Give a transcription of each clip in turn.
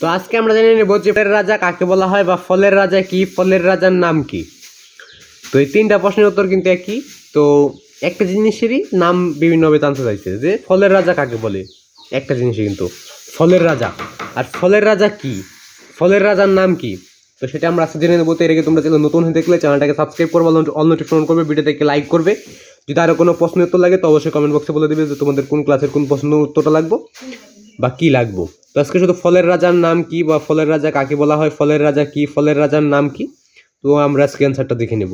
তো আজকে আমরা জেনে নেব যে ফলের রাজা কাকে বলা হয় বা ফলের রাজা কি, ফলের রাজার নাম কি? তো এই তিনটা প্রশ্নের উত্তর কিন্তু একই। তো একটা জিনিসেরই নাম বিভিন্নভাবে জানতে চাইছে যে ফলের রাজা কাকে বলে? একটা জিনিসই কিন্তু, ফলের রাজা। আর ফলের রাজা কি? ফলের রাজার নাম কি? তো সেটা আমরা আজকে জেনে নেব। তো এর আগে তোমরা চ্যানেল নতুন হয়ে দেখলে চ্যানেলটাকে সাবস্ক্রাইব করবে, অল নোটিফিকেশন করবে ভিডিওটাকে লাইক করবে। যদি আরও কোনো প্রশ্ন উত্তর লাগে, তো অবশ্যই কমেন্ট বক্সে বলে দেবে যে তোমাদের কোন ক্লাসের কোন প্রশ্ন উত্তরটা লাগবে বা কী লাগবো। তো আজকে শুধু ফলের রাজার নাম কি বা ফলের রাজা কাকে বলা হয়, ফলের রাজা কি, ফলের রাজার নাম কি? তো আমরা আজকে অ্যান্সারটা দেখে নেব।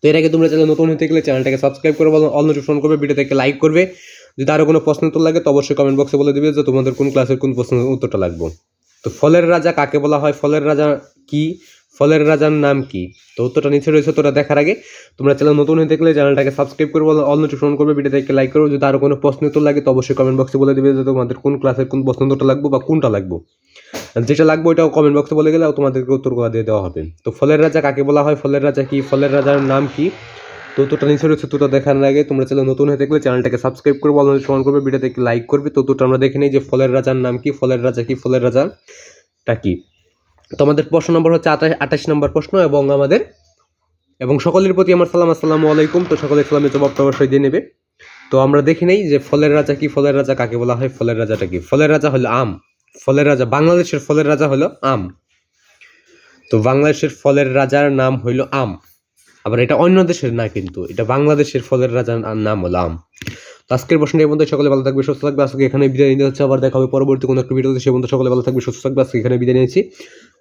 তো এর আগে তোমরা চ্যানেল নতুন হতে গেলে চ্যানেলটাকে সাবস্ক্রাইব করবে অল নোটিফিকেশন করবে ভিডিওটাকে লাইক করবে। যদি আরও কোনো প্রশ্ন উত্তর লাগে তো অবশ্যই কমেন্ট বক্সে বলে দেবে যে তোমাদের কোন ক্লাসের কোন প্রশ্নের উত্তরটা লাগবে। তো ফলের রাজা কাকে বলা হয়, ফলের রাজা কি ফলের রাজার নাম কি? তো উত্তরটা নিচে রয়েছে তোরা দেখার আগে। তোমরা চ্যানেল নতুন হয়ে দেখলে চ্যানেলটাকে সাবস্ক্রাইব করবে অল নোটিফিকেশন করবে ভিডিওটাকে লাইক করবে যদি আরও কোনো প্রশ্ন উত্তর লাগে, তো অবশ্যই কমেন্ট বক্সে বলে দেবে যে তোমাদের কোন ক্লাসের কোন প্রশ্ন লাগবে বা কোনটা লাগবো। যেটা লাগবে ওটাও কমেন্ট বক্সে বলে গেলে তোমাদেরকে উত্তর করে দিয়ে দেওয়া হবে। তো ফলের রাজা কাকে বলা হয়? ফলের রাজা কি? ফলের রাজার নাম কি? তো উত্তরটা নিচে রয়েছে তোটা দেখার আগে। তোমরা চ্যানেল নতুন হয়ে থাকলে চ্যানেলটাকে সাবস্ক্রাইব করব অল নোটিফিকেশন করবে ভিডিওটাকে লাইক করবে। তো উত্তরটা আমরা দেখে নিই যে ফলের রাজার নাম কি, ফলের রাজা কি, ফলের রাজাটা কি? তো আমাদের প্রশ্ন নম্বর হচ্ছে আঠাশ আঠাশ নম্বর প্রশ্ন এবং আমাদের, এবং সকলের প্রতি আমার সালাম, আসসালামু আলাইকুম। তো সকলের সালামের জবাবটা অবশ্যই দিয়ে নেবে। তো আমরা দেখে নেই যে ফলের রাজা কি, ফলের রাজা কাকে বলা হয়, ফলের রাজাটা কি? ফলের রাজা হলো আম। ফলের রাজা, বাংলাদেশের ফলের রাজা হলো আম। তো বাংলাদেশের ফলের রাজার নাম হইল আম। আবার এটা অন্য দেশের না কিন্তু, এটা বাংলাদেশের ফলের রাজার নাম হলো আম। তো আজকের প্রশ্নের মধ্যে সকলে ভালো থাকবে, সুস্থ থাকবে। আজকে এখানে বিদায় নিতে হচ্ছে, আবার দেখা হবে পরবর্তী কোনো একটা ভিডিওতে। সে বন্ধু সকলে ভালো থাকবে, সুস্থ থাকবে। আজকে এখানে বিদায় নিয়েছি।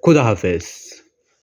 খুদা হাফেজ